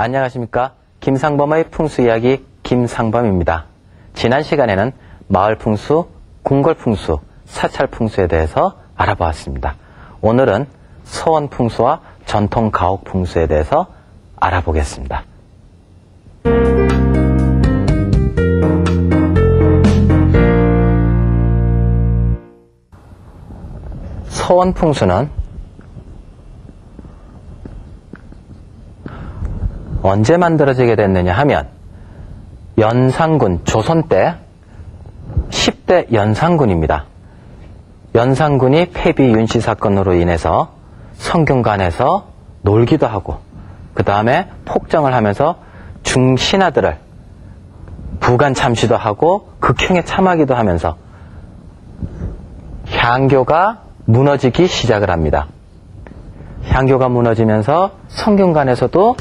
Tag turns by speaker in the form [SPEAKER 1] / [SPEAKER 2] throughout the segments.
[SPEAKER 1] 안녕하십니까. 김상범의 풍수 이야기 김상범입니다. 지난 시간에는 마을 풍수, 궁궐 풍수, 사찰 풍수에 대해서 알아보았습니다. 오늘은 서원 풍수와 전통 가옥 풍수에 대해서 알아보겠습니다. 서원 풍수는 언제 만들어지게 됐느냐 하면 연산군 조선 때 10대 연산군입니다. 연산군이 폐비 윤씨 사건으로 인해서 성균관에서 놀기도 하고 그 다음에 폭정을 하면서 중신하들을 부관 참시도 하고 극형에 참하기도 하면서 향교가 무너지기 시작을 합니다. 향교가 무너지면서 성균관에서도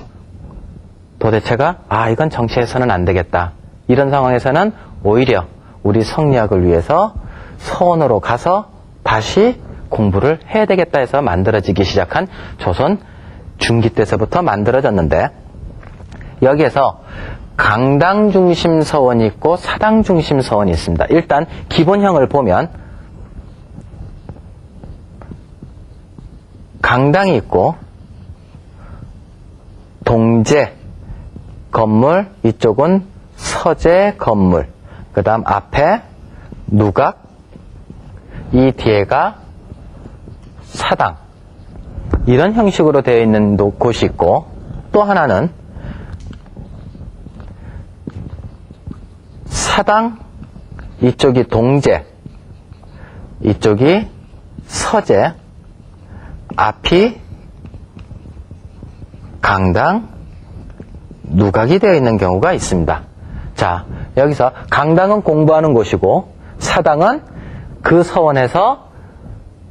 [SPEAKER 1] 도대체가 아 이건 정치에서는 안 되겠다. 이런 상황에서는 오히려 우리 성리학을 위해서 서원으로 가서 다시 공부를 해야 되겠다 해서 만들어지기 시작한 조선 중기 때서부터 만들어졌는데 여기에서 강당 중심 서원이 있고 사당 중심 서원이 있습니다. 일단 기본형을 보면 강당이 있고 동제 건물, 이쪽은 서재 건물, 그 다음 앞에 누각, 이 뒤에가 사당. 이런 형식으로 되어 있는 노- 곳이 있고, 또 하나는 사당, 이쪽이 동제, 이쪽이 서재, 앞이 강당, 누각이 되어 있는 경우가 있습니다. 자, 여기서 강당은 공부하는 곳이고 사당은 그 서원에서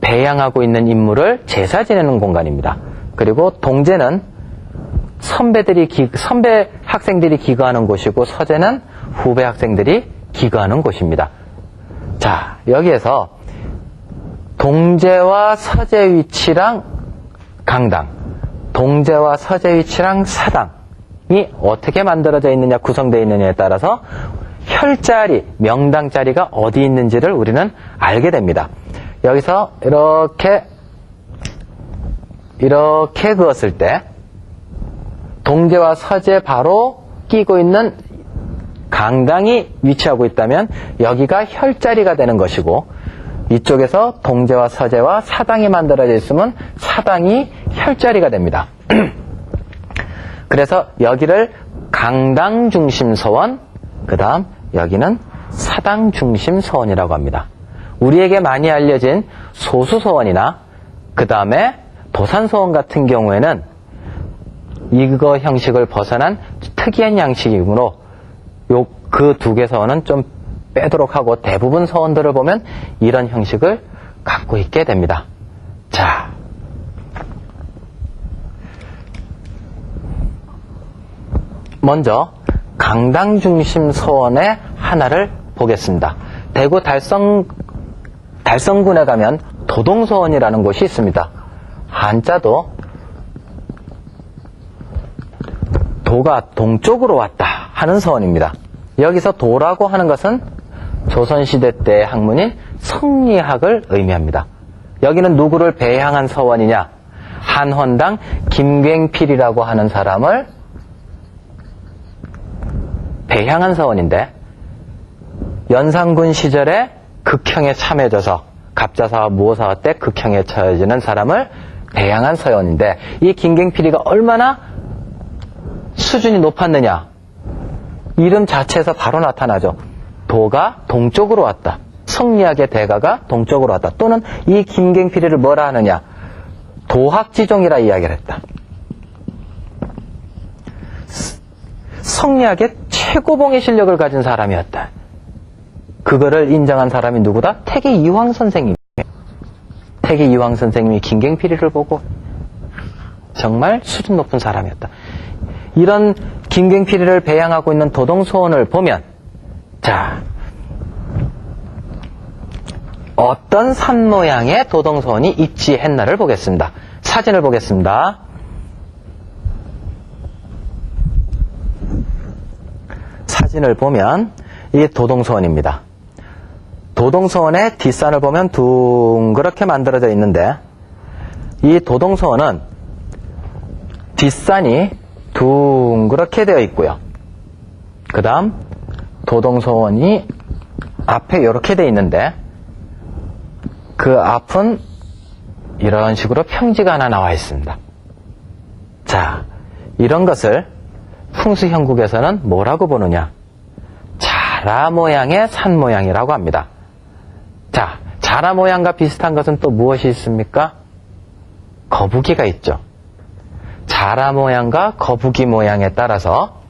[SPEAKER 1] 배양하고 있는 인물을 제사 지내는 공간입니다. 그리고 동제는 선배들이 기- 선배 학생들이 기거하는 곳이고 서재는 후배 학생들이 기거하는 곳입니다. 자, 여기에서 동제와 서재 위치랑 강당, 동제와 서재 위치랑 사당이 어떻게 만들어져 있느냐, 구성되어 있느냐에 따라서 혈자리, 명당 자리가 어디 있는지를 우리는 알게 됩니다. 여기서 이렇게 이렇게 그었을 때 동제와 서제 바로 끼고 있는 강당이 위치하고 있다면 여기가 혈자리가 되는 것이고 이쪽에서 동제와 서제와 사당이 만들어져 있으면 사당이 혈자리가 됩니다. 그래서 여기를 강당 중심 서원, 그 다음 여기는 사당 중심 서원이라고 합니다. 우리에게 많이 알려진 소수 서원이나 그 다음에 도산 서원 같은 경우에는 이거 형식을 벗어난 특이한 양식이므로 요 그 두 개 서원은 좀 빼도록 하고 대부분 서원들을 보면 이런 형식을 갖고 있게 됩니다. 자. 먼저 강당 중심 서원의 하나를 보겠습니다. 대구 달성 달성군에 가면 도동서원이라는 곳이 있습니다. 한자도 도가 동쪽으로 왔다 하는 서원입니다. 여기서 도라고 하는 것은 조선시대 때의 학문인 성리학을 의미합니다. 여기는 누구를 배향한 서원이냐? 한헌당 김굉필이라고 하는 사람을 배향한 서원인데 연산군 시절에 극형에 참여져서 갑자사와 무호사화 때 극형에 처해지는 사람을 배양한 서원인데 이 김갱필이가 얼마나 수준이 높았느냐 이름 자체에서 바로 나타나죠. 도가 동쪽으로 왔다. 성리학의 대가가 동쪽으로 왔다. 또는 이 김갱필이를 뭐라 하느냐 도학지종이라 이야기를 했다. 성리학의 최고봉의 실력을 가진 사람이었다. 그거를 인정한 사람이 누구다? 태계 이황 선생님. 태계 이황 선생님이 김갱필이를 보고 정말 수준 높은 사람이었다. 이런 김경필이를 배양하고 있는 도동소원을 보면 자 어떤 산 모양의 도동소원이 입지했나를 보겠습니다. 사진을 보겠습니다. 사진을 보면 이게 도동소원입니다. 도동소원의 뒷산을 보면 둥그렇게 만들어져 있는데 이 도동소원은 뒷산이 둥그렇게 되어 있고요. 그 다음 도동소원이 앞에 이렇게 되어 있는데 그 앞은 이런 식으로 평지가 하나 나와 있습니다. 자, 이런 것을 풍수형국에서는 뭐라고 보느냐? 자라 모양의 산 모양이라고 합니다. 자, 자라 모양과 비슷한 것은 또 무엇이 있습니까? 거북이가 있죠. 자라 모양과 거북이 모양에 따라서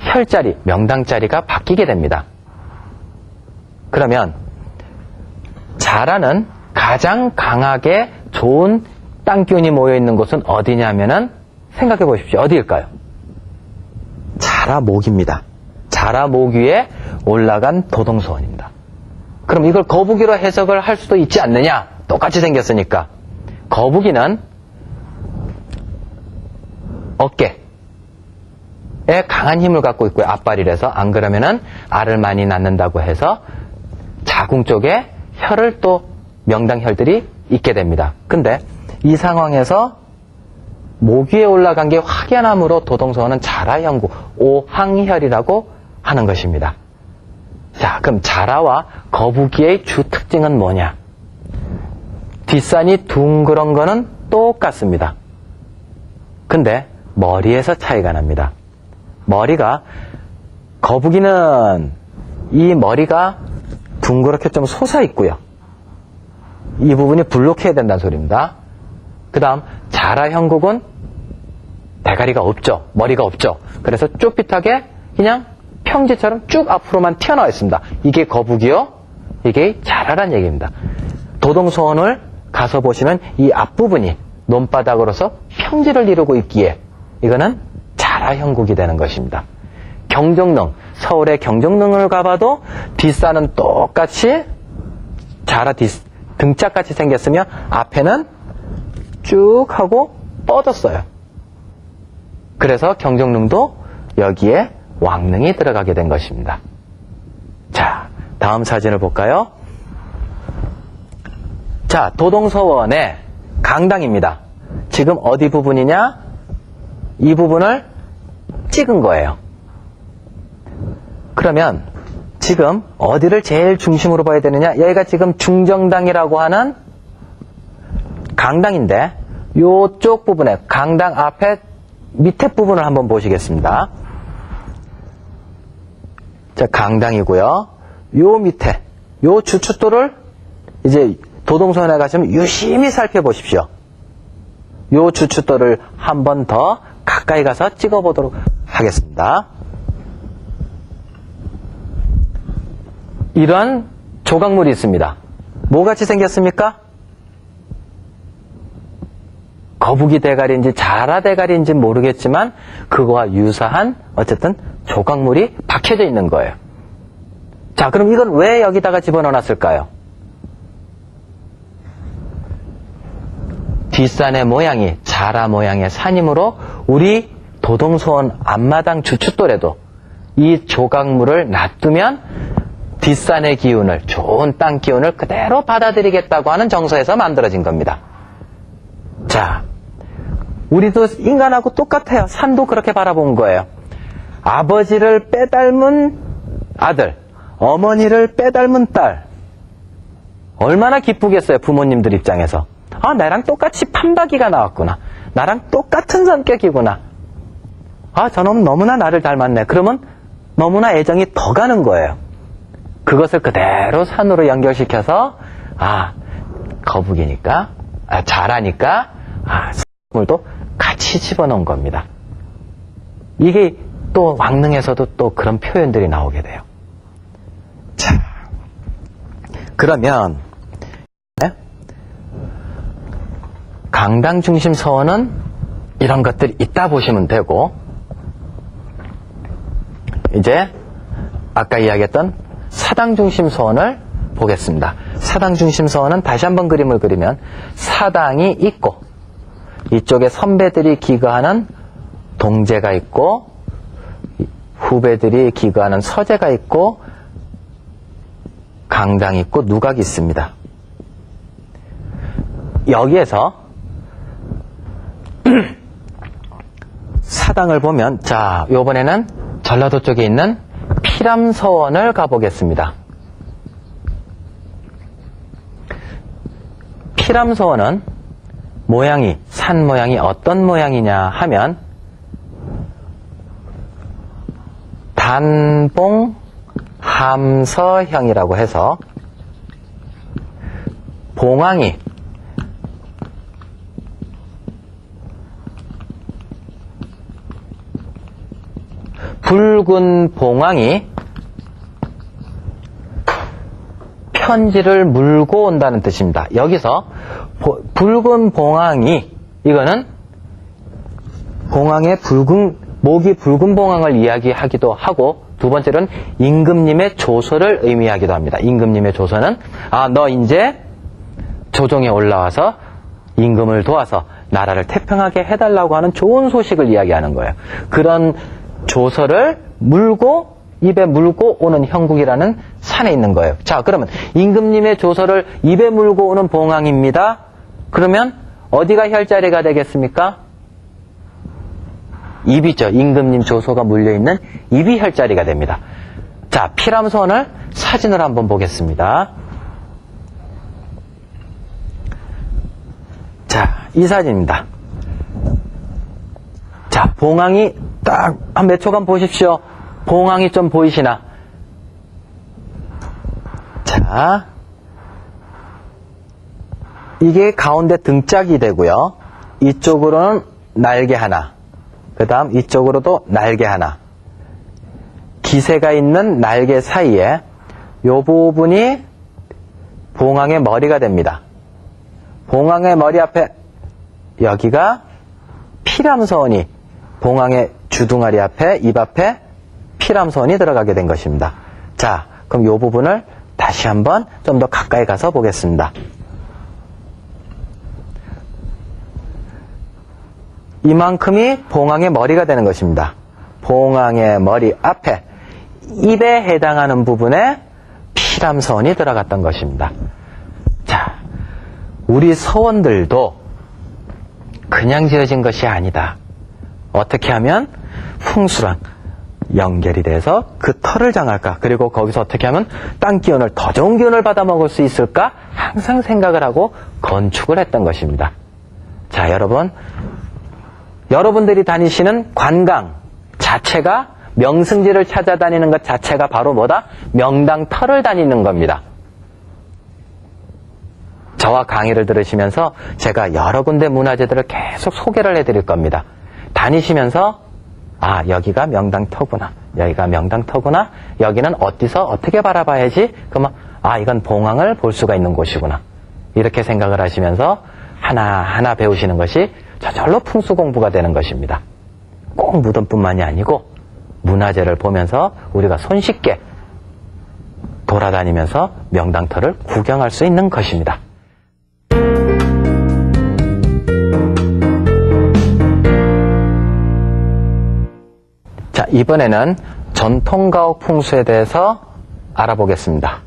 [SPEAKER 1] 혈자리, 명당자리가 바뀌게 됩니다. 그러면 자라는 가장 강하게 좋은 땅기운이 모여 있는 곳은 어디냐면은 생각해 보십시오. 어디일까요? 자라목입니다. 자라목 위에 올라간 도동소원입니다. 그럼 이걸 거북이로 해석을 할 수도 있지 않느냐? 똑같이 생겼으니까. 거북이는 어깨에 강한 힘을 갖고 있고요. 앞발이라서 안 그러면은 알을 많이 낳는다고 해서 자궁 쪽에 혈을 또 명당혈들이 있게 됩니다. 근데 이 상황에서 목 위에 올라간 게 확연함으로 도동소원은 자라형구, 오항혈이라고 하는 것입니다. 자, 그럼 자라와 거북이의 주 특징은 뭐냐? 뒷산이 둥그런 거는 똑같습니다. 근데 머리에서 차이가 납니다. 머리가 거북이는 이 머리가 둥그렇게 좀 솟아 있고요. 이 부분이 블록해야 된다는 소리입니다. 그 다음 자라 형국은 대가리가 없죠. 머리가 없죠. 그래서 쪼빗하게 그냥 평지처럼 쭉 앞으로만 튀어나와 있습니다. 이게 거북이요. 이게 자라란 얘기입니다. 도동소원을 가서 보시면 이 앞부분이 논바닥으로서 평지를 이루고 있기에 이거는 자라 형국이 되는 것입니다. 경정릉, 서울의 경정릉을 가봐도 뒷산은 똑같이 자라 뒷, 등짝같이 생겼으며 앞에는 쭉 하고 뻗었어요. 그래서 경정릉도 여기에 왕릉이 들어가게 된 것입니다. 자, 다음 사진을 볼까요? 자, 도동서원의 강당입니다. 지금 어디 부분이냐? 이 부분을 찍은 거예요. 그러면 지금 어디를 제일 중심으로 봐야 되느냐? 여기가 지금 중정당이라고 하는 강당인데 요쪽 부분에 강당 앞에 밑에 부분을 한번 보시겠습니다. 자, 강당이고요. 요 밑에 요 주춧돌을 이제 도동선에 가시면 유심히 살펴보십시오. 요 주춧돌을 한 번 더 가까이 가서 찍어보도록 하겠습니다. 이런 조각물이 있습니다. 뭐같이 생겼습니까? 거북이 대가리인지 자라 대가리인지 모르겠지만 그거와 유사한 어쨌든 조각물이 박혀져 있는 거예요. 자, 그럼 이건 왜 여기다가 집어넣어 놨을까요? 뒷산의 모양이 자라 모양의 산이므로 우리 도동소원 앞마당 주춧돌에도 이 조각물을 놔두면 뒷산의 기운을 좋은 땅 기운을 그대로 받아들이겠다고 하는 정서에서 만들어진 겁니다. 자, 우리도 인간하고 똑같아요. 산도 그렇게 바라본 거예요. 아버지를 빼닮은 아들, 어머니를 빼닮은 딸. 얼마나 기쁘겠어요, 부모님들 입장에서. 아, 나랑 똑같이 판박이가 나왔구나. 나랑 똑같은 성격이구나. 아, 저놈 너무나 나를 닮았네. 그러면 너무나 애정이 더 가는 거예요. 그것을 그대로 산으로 연결시켜서, 아, 거북이니까, 아, 잘하니까, 아, 물도 같이 집어넣은 겁니다. 이게 또 왕릉에서도 또 그런 표현들이 나오게 돼요. 자, 그러면, 네? 강당 중심 서원은 이런 것들이 있다 보시면 되고, 이제 아까 이야기했던 사당 중심 서원을 보겠습니다. 사당 중심 서원은 다시 한번 그림을 그리면 사당이 있고 이쪽에 선배들이 기거하는 동제가 있고 후배들이 기거하는 서재가 있고 강당이 있고 누각이 있습니다. 여기에서 사당을 보면 자 요번에는 전라도 쪽에 있는 피람서원을 가보겠습니다. 피람서원은 모양이 산 모양이 어떤 모양이냐 하면 단봉 함서형이라고 해서 봉황이 붉은 봉황이 편지를 물고 온다는 뜻입니다. 여기서 보- 붉은 봉황이 이거는 봉황의 붉은 목이 붉은 봉황을 이야기하기도 하고 두 번째로는 임금님의 조서를 의미하기도 합니다. 임금님의 조서는 아 너 이제 조정에 올라와서 임금을 도와서 나라를 태평하게 해달라고 하는 좋은 소식을 이야기하는 거예요. 그런 조서를 물고 입에 물고 오는 형국이라는 산에 있는 거예요. 자, 그러면 임금님의 조서를 입에 물고 오는 봉황입니다. 그러면 어디가 혈자리가 되겠습니까? 입이죠. 임금님 조서가 물려있는 입이 혈자리가 됩니다. 자, 피람선을 사진을 한번 보겠습니다. 자, 이 사진입니다. 자, 봉황이 딱 한 몇 초간 보십시오. 봉황이 좀 보이시나? 자, 이게 가운데 등짝이 되고요. 이쪽으로는 날개 하나. 그 다음 이쪽으로도 날개 하나. 기세가 있는 날개 사이에 요 부분이 봉황의 머리가 됩니다. 봉황의 머리 앞에 여기가 피람선이 봉황의 주둥아리 앞에 입 앞에 피람선이 들어가게 된 것입니다. 자, 그럼 이 부분을 다시 한번 좀 더 가까이 가서 보겠습니다. 이만큼이 봉황의 머리가 되는 것입니다. 봉황의 머리 앞에 입에 해당하는 부분에 피람선이 들어갔던 것입니다. 자, 우리 서원들도 그냥 지어진 것이 아니다. 어떻게 하면 풍수랑 연결이 돼서 그 털을 장할까? 그리고 거기서 어떻게 하면 땅 기운을 더 좋은 기운을 받아 먹을 수 있을까? 항상 생각을 하고 건축을 했던 것입니다. 자, 여러분. 여러분들이 다니시는 관광 자체가 명승지를 찾아다니는 것 자체가 바로 뭐다? 명당 털을 다니는 겁니다. 저와 강의를 들으시면서 제가 여러 군데 문화재들을 계속 소개를 해드릴 겁니다. 다니시면서 아 여기가 명당터구나 여기가 명당터구나 여기는 어디서 어떻게 바라봐야지 그러면 아 이건 봉황을 볼 수가 있는 곳이구나 이렇게 생각을 하시면서 하나하나 배우시는 것이 저절로 풍수 공부가 되는 것입니다. 꼭 무덤뿐만이 아니고 문화재를 보면서 우리가 손쉽게 돌아다니면서 명당터를 구경할 수 있는 것입니다. 이번에는 전통가옥 풍수에 대해서 알아보겠습니다.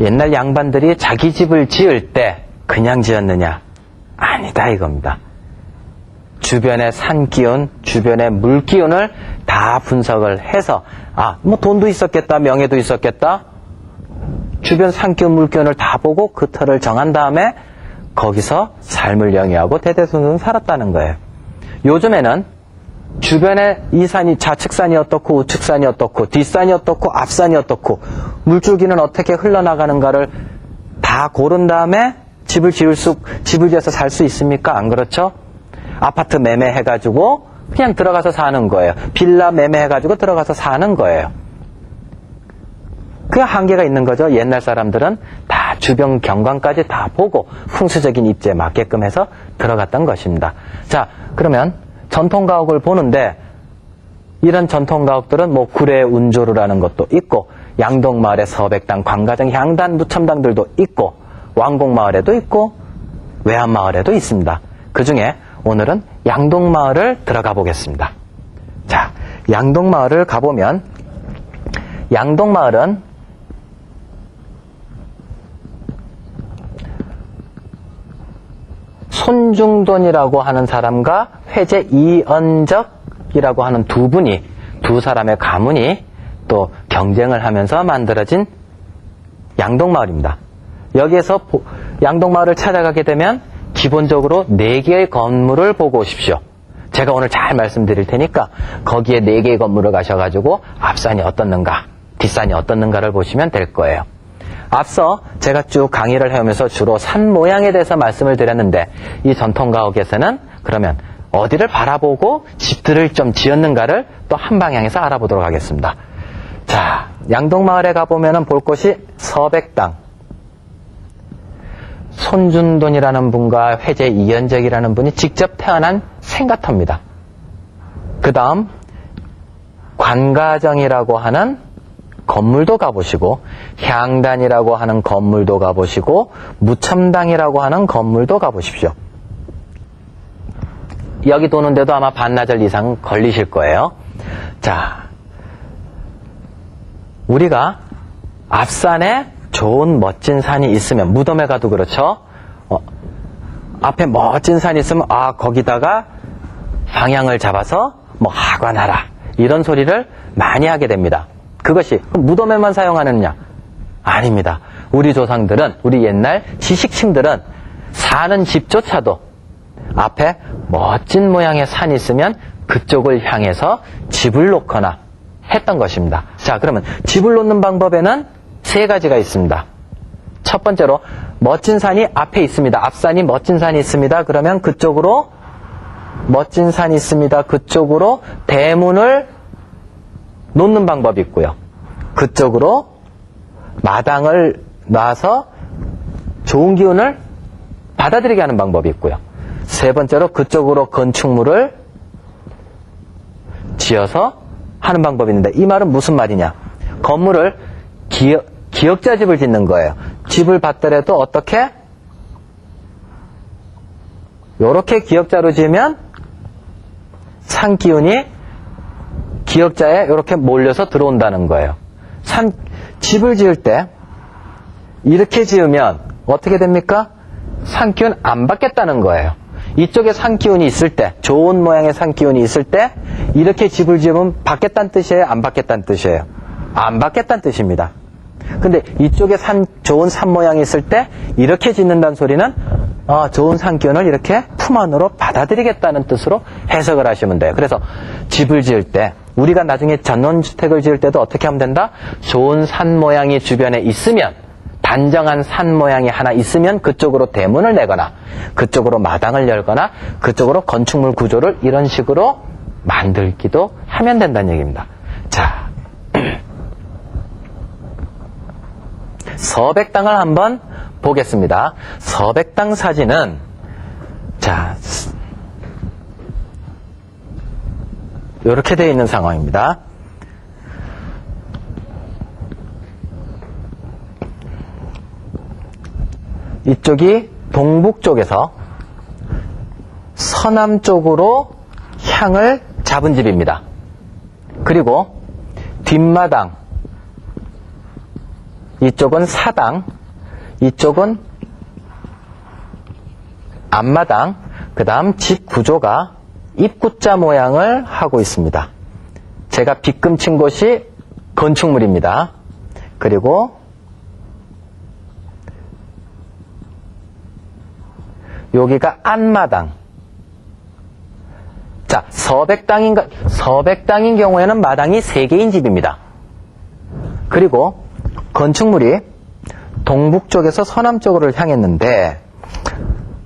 [SPEAKER 1] 옛날 양반들이 자기 집을 지을 때 그냥 지었느냐? 아니다 이겁니다. 주변의 산 기운, 주변의 물 기운을 다 분석을 해서 아, 뭐 돈도 있었겠다, 명예도 있었겠다. 주변 산 기운, 물 기운을 다 보고 그 터를 정한 다음에 거기서 삶을 영위하고 대대손손 살았다는 거예요. 요즘에는 주변에 이 산이 좌측산이 어떻고 우측산이 어떻고 뒷산이 어떻고 앞산이 어떻고 물줄기는 어떻게 흘러나가는가를 다 고른 다음에 집을 지을 수 집을 지어서 살 수 있습니까? 안 그렇죠? 아파트 매매해 가지고 그냥 들어가서 사는 거예요. 빌라 매매해 가지고 들어가서 사는 거예요. 그 한계가 있는 거죠. 옛날 사람들은 다 주변 경관까지 다 보고 풍수적인 입지에 맞게끔 해서 들어갔던 것입니다. 자, 그러면 전통 가옥을 보는데 이런 전통 가옥들은 뭐 구례 운조루라는 것도 있고 양동마을의 서백당, 광가정, 향단, 무첨당들도 있고 왕곡마을에도 있고 외암마을에도 있습니다. 그 중에 오늘은 양동마을을 들어가 보겠습니다. 자, 양동마을을 가보면 양동마을은 손중돈이라고 하는 사람과 회제 이언적이라고 하는 두 분이 두 사람의 가문이 또 경쟁을 하면서 만들어진 양동마을입니다. 여기에서 보- 양동마을을 찾아가게 되면 기본적으로 네 개의 건물을 보고 오십시오. 제가 오늘 잘 말씀드릴 테니까 거기에 네 개의 건물을 가셔가지고 앞산이 어떻는가, 뒷산이 어떻는가를 보시면 될 거예요. 앞서 제가 쭉 강의를 해오면서 주로 산 모양에 대해서 말씀을 드렸는데 이 전통가옥에서는 그러면 어디를 바라보고 집들을 좀 지었는가를 또 한 방향에서 알아보도록 하겠습니다. 자, 양동마을에 가보면 볼 곳이 서백당, 손준돈이라는 분과 회제 이연적이라는 분이 직접 태어난 생가터입니다. 그 다음 관가정이라고 하는 건물도 가보시고 향단이라고 하는 건물도 가보시고 무첨당이라고 하는 건물도 가보십시오. 여기 도는데도 아마 반나절 이상 걸리실 거예요. 자, 우리가 앞산에 좋은 멋진 산이 있으면 무덤에 가도 그렇죠. 어, 앞에 멋진 산이 있으면 아 거기다가 방향을 잡아서 뭐 하관하라 이런 소리를 많이 하게 됩니다. 그것이 무덤에만 사용하느냐? 아닙니다. 우리 조상들은 우리 옛날 지식층들은 사는 집조차도 앞에 멋진 모양의 산이 있으면 그쪽을 향해서 집을 놓거나 했던 것입니다. 자, 그러면 집을 놓는 방법에는 세 가지가 있습니다. 첫 번째로 멋진 산이 앞에 있습니다. 앞산이 멋진 산이 있습니다. 그러면 그쪽으로 멋진 산이 있습니다. 그쪽으로 대문을 놓는 방법이 있고요. 그쪽으로 마당을 놔서 좋은 기운을 받아들이게 하는 방법이 있고요. 세 번째로 그쪽으로 건축물을 지어서 하는 방법이 있는데 이 말은 무슨 말이냐? 건물을 기역, 기역자 집을 짓는 거예요. 집을 받더라도 어떻게? 요렇게 기역자로 지으면 산 기운이 기역자에 이렇게 몰려서 들어온다는 거예요. 산, 집을 지을 때 이렇게 지으면 어떻게 됩니까? 산 기운 안 받겠다는 거예요. 이쪽에 산 기운이 있을 때, 좋은 모양의 산 기운이 있을 때, 이렇게 집을 지으면 받겠다는 뜻이에요? 안 받겠다는 뜻이에요? 안 받겠다는 뜻입니다. 근데 이쪽에 산, 좋은 산 모양이 있을 때, 이렇게 짓는다는 소리는, 어, 좋은 산 기운을 이렇게 품 안으로 받아들이겠다는 뜻으로 해석을 하시면 돼요. 그래서 집을 지을 때, 우리가 나중에 전원주택을 지을 때도 어떻게 하면 된다? 좋은 산 모양이 주변에 있으면, 단정한 산 모양이 하나 있으면 그쪽으로 대문을 내거나 그쪽으로 마당을 열거나 그쪽으로 건축물 구조를 이런 식으로 만들기도 하면 된다는 얘기입니다. 자, 서백당을 한번 보겠습니다. 서백당 사진은 자 이렇게 되어 있는 상황입니다. 이쪽이 동북 쪽에서 서남 쪽으로 향을 잡은 집입니다. 그리고 뒷마당, 이쪽은 사당, 이쪽은 앞마당, 그 다음 집 구조가 입구자 모양을 하고 있습니다. 제가 빗금 친 곳이 건축물입니다. 그리고 여기가 안마당. 자, 서백당인, 서백당인 경우에는 마당이 3개인 집입니다. 그리고 건축물이 동북 쪽에서 서남 쪽으로 향했는데,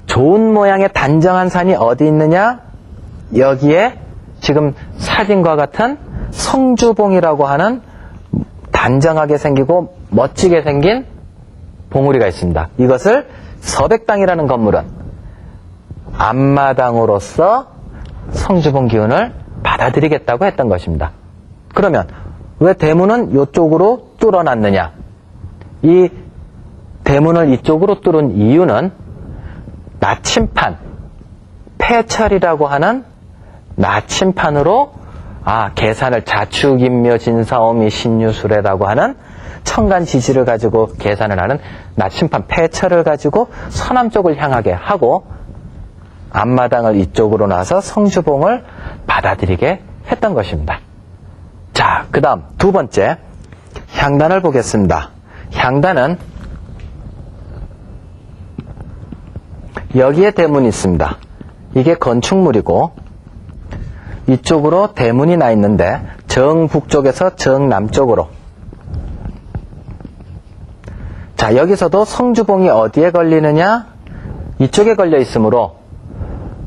[SPEAKER 1] 좋은 모양의 단정한 산이 어디 있느냐? 여기에 지금 사진과 같은 성주봉이라고 하는 단정하게 생기고 멋지게 생긴 봉우리가 있습니다. 이것을 서백당이라는 건물은 앞마당으로서 성주봉 기운을 받아들이겠다고 했던 것입니다. 그러면 왜 대문은 이쪽으로 뚫어놨느냐? 이 대문을 이쪽으로 뚫은 이유는 나침판, 폐철이라고 하는 나침판으로 아 계산을 자축인묘 진사오미 신유술래라고 하는 천간 지지를 가지고 계산을 하는 나침판 폐철을 가지고 서남 쪽을 향하게 하고 앞마당을 이쪽으로 놔서 성주봉을 받아들이게 했던 것입니다. 자, 그 다음 두 번째 향단을 보겠습니다. 향단은 여기에 대문이 있습니다. 이게 건축물이고 이쪽으로 대문이 나 있는데 정북쪽에서 정남쪽으로 자 여기서도 성주봉이 어디에 걸리느냐 이쪽에 걸려 있으므로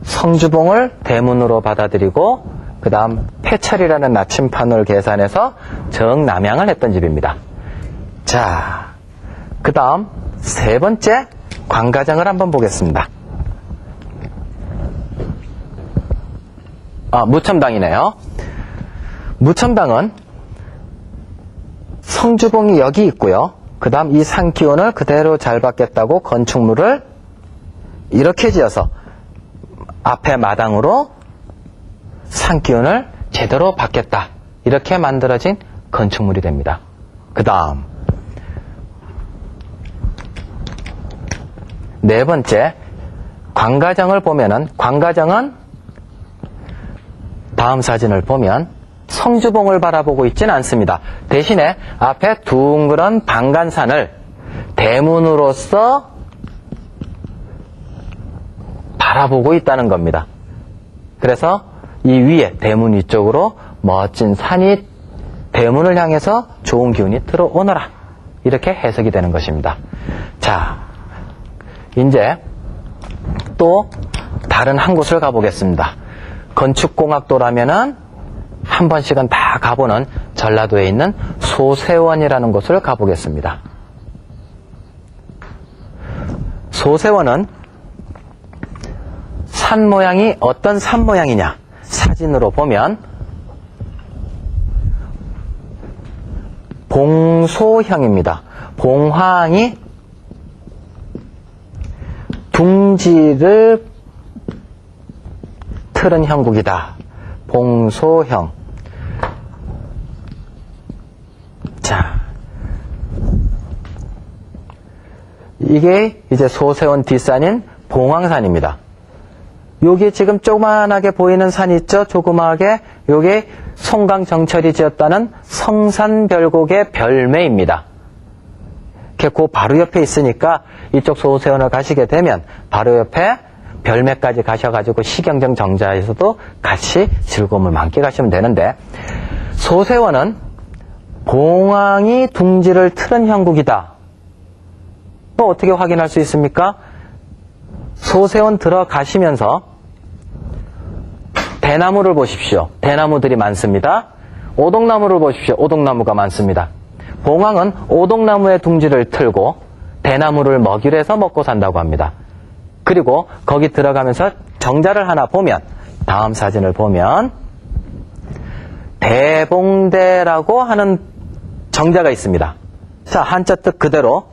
[SPEAKER 1] 성주봉을 대문으로 받아들이고 그 다음 폐철이라는 나침판을 계산해서 정남향을 했던 집입니다. 자, 그 다음 세 번째 광가장을 한번 보겠습니다. 아, 무첨당이네요. 무첨당은 성주봉이 여기 있고요. 그 다음 이 산기온을 그대로 잘 받겠다고 건축물을 이렇게 지어서 앞에 마당으로 산기운을 제대로 받겠다. 이렇게 만들어진 건축물이 됩니다. 그 다음 네 번째 광가정을 보면은 광가정은 다음 사진을 보면 성주봉을 바라보고 있지는 않습니다. 대신에 앞에 둥그런 방간산을 대문으로서 바라보고 있다는 겁니다. 그래서 이 위에 대문 위쪽으로 멋진 산이 대문을 향해서 좋은 기운이 들어오너라. 이렇게 해석이 되는 것입니다. 자, 이제 또 다른 한 곳을 가보겠습니다. 건축공학도라면은 한 번씩은 다 가보는 전라도에 있는 소세원이라는 곳을 가보겠습니다. 소세원은 산 모양이 어떤 산 모양이냐? 사진으로 보면 봉소형입니다. 봉황이 둥지를 틀은 형국이다. 봉소형. 자. 이게 이제 소세원 뒷산인 봉황산입니다. 요게 지금 조그만하게 보이는 산 있죠? 조그마하게. 요게 송강정철이 지었다는 성산별곡의 별매입니다. 그 바로 옆에 있으니까 이쪽 소세원을 가시게 되면 바로 옆에 별매까지 가셔가지고 시경정 정자에서도 같이 즐거움을 만끽하시면 되는데 소세원은 봉황이 둥지를 틀은 형국이다. 또 어떻게 확인할 수 있습니까? 소세원 들어가시면서 대나무를 보십시오. 대나무들이 많습니다. 오동나무를 보십시오. 오동나무가 많습니다. 봉황은 오동나무의 둥지를 틀고 대나무를 먹이로 해서 먹고 산다고 합니다. 그리고 거기 들어가면서 정자를 하나 보면 다음 사진을 보면 대봉대라고 하는 정자가 있습니다. 자, 한자 뜻 그대로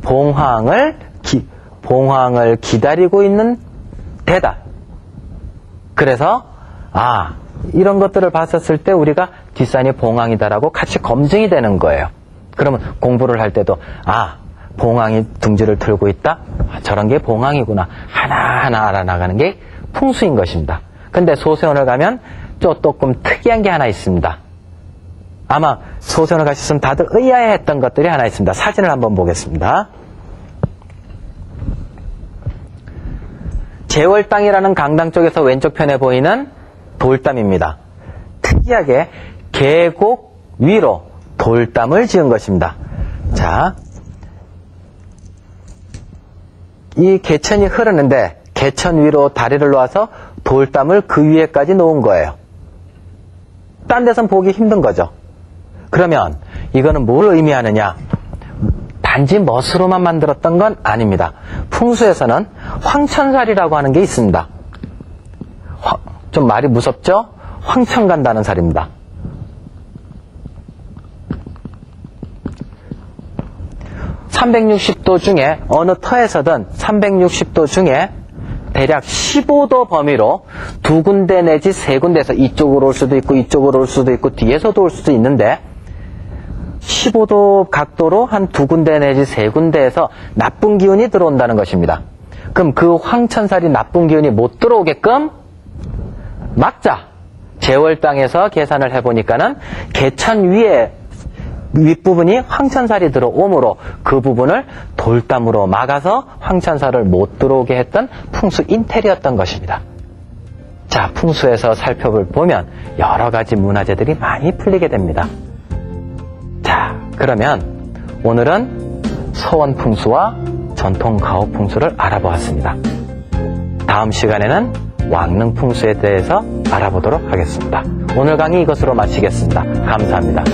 [SPEAKER 1] 봉황을 기, 봉황을 기다리고 있는 대다. 그래서 아 이런 것들을 봤었을 때 우리가 뒷산이 봉황이다라고 같이 검증이 되는 거예요. 그러면 공부를 할 때도 아 봉황이 둥지를 틀고 있다. 아, 저런 게 봉황이구나 하나하나 알아나가는 게 풍수인 것입니다. 근데 소세원을 가면 또 조금 특이한 게 하나 있습니다. 아마 소세원을 가셨으면 다들 의아해했던 것들이 하나 있습니다. 사진을 한번 보겠습니다. 제월당이라는 강당 쪽에서 왼쪽 편에 보이는 돌담입니다. 특이하게 계곡 위로 돌담을 지은 것입니다. 자, 이 개천이 흐르는데 개천 위로 다리를 놓아서 돌담을 그 위에까지 놓은 거예요. 딴 데선 보기 힘든 거죠. 그러면 이거는 뭘 의미하느냐? 단지 멋으로만 만들었던 건 아닙니다. 풍수에서는 황천살이라고 하는 게 있습니다. 화- 좀 말이 무섭죠? 황천 간다는 살입니다. (360도) 중에 어느 터에서든 (360도) 중에 대략 15도 범위로 두 군데 내지 세 군데에서 이쪽으로 올 수도 있고 이쪽으로 올 수도 있고 뒤에서도 올 수도 있는데 15도 각도로 한 두 군데 내지 세 군데에서 나쁜 기운이 들어온다는 것입니다. 그럼 그 황천살이 나쁜 기운이 못 들어오게끔 막자. 제월당에서 계산을 해보니까는 개천 위에 윗부분이 황천살이 들어오므로 그 부분을 돌담으로 막아서 황천살을 못 들어오게 했던 풍수 인테리어였던 것입니다. 자, 풍수에서 살펴볼 보면 여러 가지 문화재들이 많이 풀리게 됩니다. 자, 그러면 오늘은 서원 풍수와 전통 가옥 풍수를 알아보았습니다. 다음 시간에는 왕릉 풍수에 대해서 알아보도록 하겠습니다. 오늘 강의 이것으로 마치겠습니다. 감사합니다.